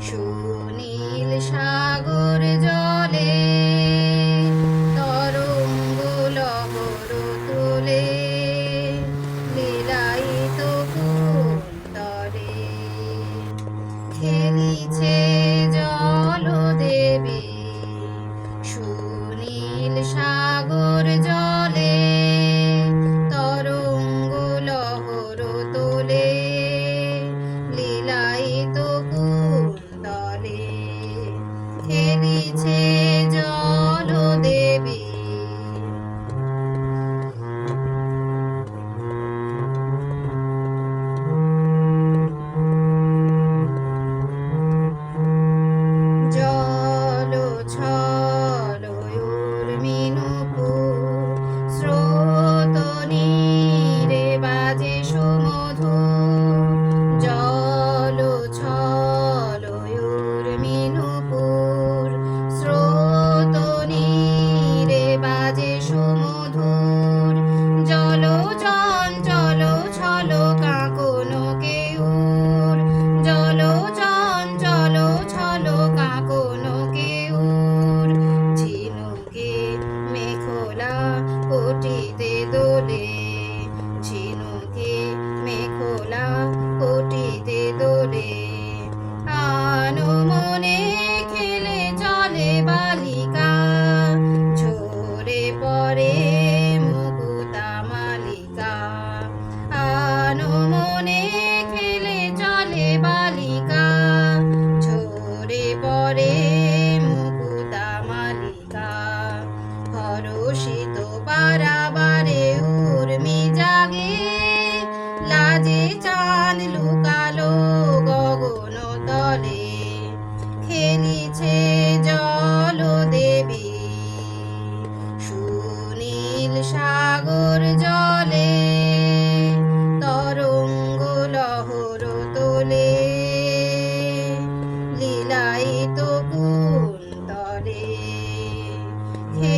如 দিয়েছে। দোলে ঝিনুকে মেখোলা কোটিতে দোলে আনো মনে খেলে চলে বালিকা, ঝরে পড়ে মুকুতা মালিকা। আনো মনে খেলে চলে বালিকা, ঝরে পড়ে মুকুতা মালিকা। হরষিত পারা সাগর জলে তরঙ্গ লহর তোলে। লীলাই তো কুন্তলে হে